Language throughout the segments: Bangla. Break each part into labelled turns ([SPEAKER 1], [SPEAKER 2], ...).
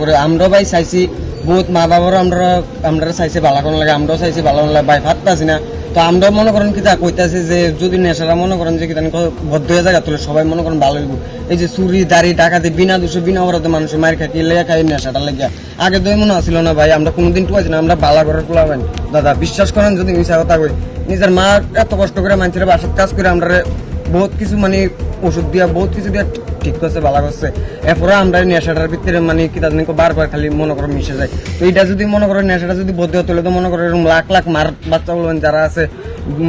[SPEAKER 1] করে আমরাও ভাই চাইছি, বহুত মা বাবারও আমরা আমরা চাইছি ভালো কোন লাগে, আমরাও চাইছি ভালো লাগে, ভাই ফাটতাছি না। তো আমরাও মনে করেন কি তা কইতাছি যে, যদি নেশারা মনে করেন যে কি বদ্ধ হয়ে জায়গা তুলে সবাই মনে করেন ভালো হইব। এই যে চুরি, দাড়ি টাকাতে বিনা দোষে, বিনা অপরাধে মানুষ মার খাই লেগে খাই নেশাটা লেগে। আগে তো এমন আসছিল না ভাই, আমরা কোনোদিন টুয়াছি না, আমরা বালা ঘরের পোলা ভাই। দাদা, বিশ্বাস করেন যদি মিশা কথা কই, নিজের মা এত কষ্ট করে মানুষের বাসার কাজ করে আমরা বহুত কিছু মানে ওষুধ দিয়া, বহুত কিছু দিয়া ঠিক করছে, ভালো করছে। এরপরে আমরা নেশাটার ভিতরে মানে কি তাদের বারবার খালি মনে করো মিশে যায়। তো এটা যদি মনে করো নেশাটা যদি বদ্ধ হতে হলে তো মনে করো এরকম লাখ লাখ মার বাচ্চা বলবেন যারা আছে,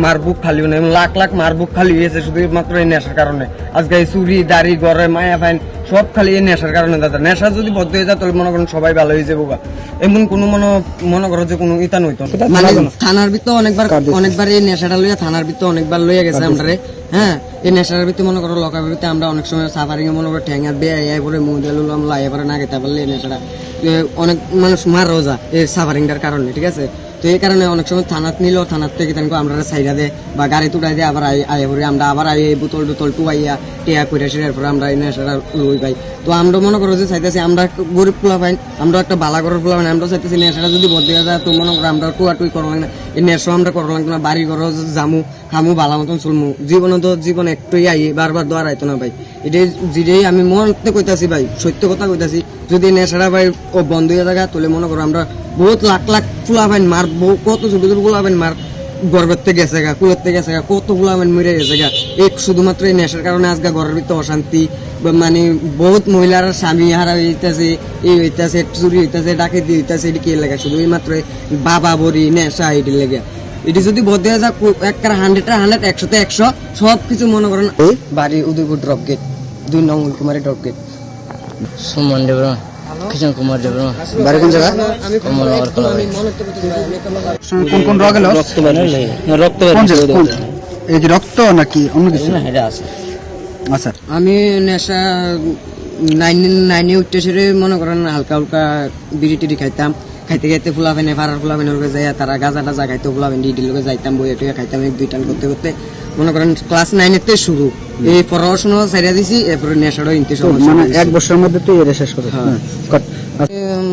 [SPEAKER 1] মার বুক খালিও না লাখ লাখ মার বুক খালি হয়েছে শুধুমাত্র এই নেশার কারণে। আজকে চুরি, দাড়ি, গড়ে, মায়া ফাইন সব খালি এই নেশার কারণে দাদা। নেশা যদি বদ্ধ হয়ে যায় তাহলে মনে করেন সবাই ভালো হয়ে যাব। এমন কোনো মনে মনে করো যে কোনো ইতা নইতো। মানে থানার ভিতর অনেকবার অনেকবার এই নেশাটা লইয়া থানার ভিতর অনেকবার লইয়া গেছে আমরা হ্যাঁ এই নেশার ভিতরে মনে করো লকার ভিতরে আমরা অনেক সময় সাফারিং এ মনে করো ঠ্যাঙ্গা বে আই পরে মুখ দিয়ে লুলাম লাই পরে না খেতে পারলে এই নেশাটা অনেক মানুষ মার রোজা এই সাফারিংটার কারণে ঠিক আছে? তো এই কারণে অনেক সময় থানাত নিল থানার থেকে তেনকো আমরা সাইডা দে বা গাড়ি তুটাই দিয়ে, আবার আই পরে আমরা আবার আই এই বোতল টোতল টুয়াইয়া টিয়া করে সেটার পরে আমরা এই নেশাটা লই পাই। তো আমরা মনে করো যে চাইতেছি আমরা গরিব পোলা পাই আমরা একটা বালা ঘরের পোলা পাই আমরা চাইতেছি নেশাটা যদি বদলে যায়, তো মনে করো আমরা টুয়া টুই করা লাগে না। এই নেশা আমরা করা লাগবে না বাড়ি ঘর জামু, খামু বালা মতন চলমু। জীবনে তো জীবন একটুই আই বারবার দোয়ার আইতো না ভাই। এটাই যেটাই আমি মনতে কইতাছি ভাই সত্য কথা কইতাছি যদি নেশাটা ভাই ও বন্ধ হয়ে থাকা তাহলে মনে করো আমরা বহুত লাখ লাখ ফুলা ভাই মার বহু- কত ছোট ছোট ফুলা ভাই মার গর্বের থেকে গেছে গা কুলের থেকে গেছে গা কত ফুলা ভাই মরে গেছে গা। এক শুধুমাত্র এই নেশার কারণে আজকে ঘরের ভিতরে অশান্তি মানে বহুত মহিলার স্বামী হারা হইতেছে এই হইতেছে চুরি হইতেছে ডাকাতি হইতেছে এটি কে লাগে? শুধু এই মাত্র বাবা বড়ি নেশা এটি লেগে। এটি যদি বদলে যাক একটা হান্ড্রেড হান্ড্রেড একশোতে একশো সব কিছু মনে করেন বাড়ি উদয়পুর ড্রপ গেট দুই নং কুমারী ড্রপ গেট।
[SPEAKER 2] সুমন দেব কিষণ কুমার দেব।
[SPEAKER 3] বাড়ি কোন জায়গা
[SPEAKER 2] কমলনগর কলাবাড়ি
[SPEAKER 3] কোন কোন রোগ এলো?
[SPEAKER 2] রক্ত বের রক্ত
[SPEAKER 3] কোন জায়গা? এই কি রক্ত নাকি অন্য কিছু?
[SPEAKER 2] না এটা আছে।
[SPEAKER 3] আচ্ছা।
[SPEAKER 1] আমি নেশা নাইন নাইনে উঠতে সেরে মনে করেন হালকা হালকা বিড়ি টিড়ি খাইতাম। খাইতে খাইতে ফুলা ফেনে ফারার ফুলা ফেনে লোকে যাই তারা গাজা টাজা খাইতে ফুলা ফেন ডিডি লোকে যাইতাম বইয়ে টুয়ে খাইতাম এক দুইটান করতে করতে। মনে করেন ক্লাস নাইনেতে শুরু। এই পড়াশোনা ছাইড়া দিছি এরপরে নেশারও ইনতে সমস্যা
[SPEAKER 3] মানে এক বছরের মধ্যে তুই এটা শেষ করে।
[SPEAKER 1] হ্যাঁ। এ,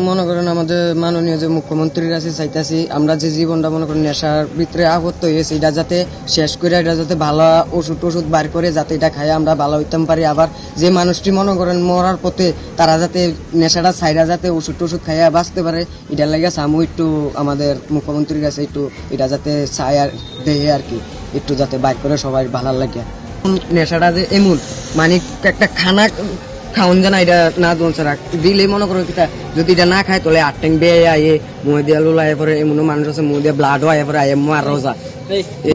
[SPEAKER 1] মনে করেন আমাদের মাননীয় যে মুখ্যমন্ত্রীর কাছে চাইতাছি, আমরা যে জীবনটা মনে করেন নেশার ভিতরে আবদ্ধ হয়েছে এটা যাতে শেষ করে, এটা যাতে ভালো ওষুধ টষুধ বার করে, যাতে এটা খাই আমরা ভালো হইতাম পারি। আবার যে মানুষটি মনে করেন মরার পথে তারা যাতে নেশাটা ছাইরা যাতে ওষুধ টষুধ খাইয়া বাঁচতে পারে, এটার লাগে আমু একটু আমাদের মুখ্যমন্ত্রীর কাছে একটু এটা যাতে চাই আর দেহে আর কি, একটু যাতে বাইর করে সবাই ভালো লাগে নেশাটা যে এমন মানে একটা খানা খাওন জানা, এটা না দোন ছাড়া। দিলে মনে করো কিতা যদি এটা না খায়, তাহলে আটটেং বে আয়ে, মুয়ে দিয়া লুলা আয়ে পরে এমন মানুষ আছে, মুয়ে দিয়া ব্লাডও আয়ে পরে, আয়ে মারও যা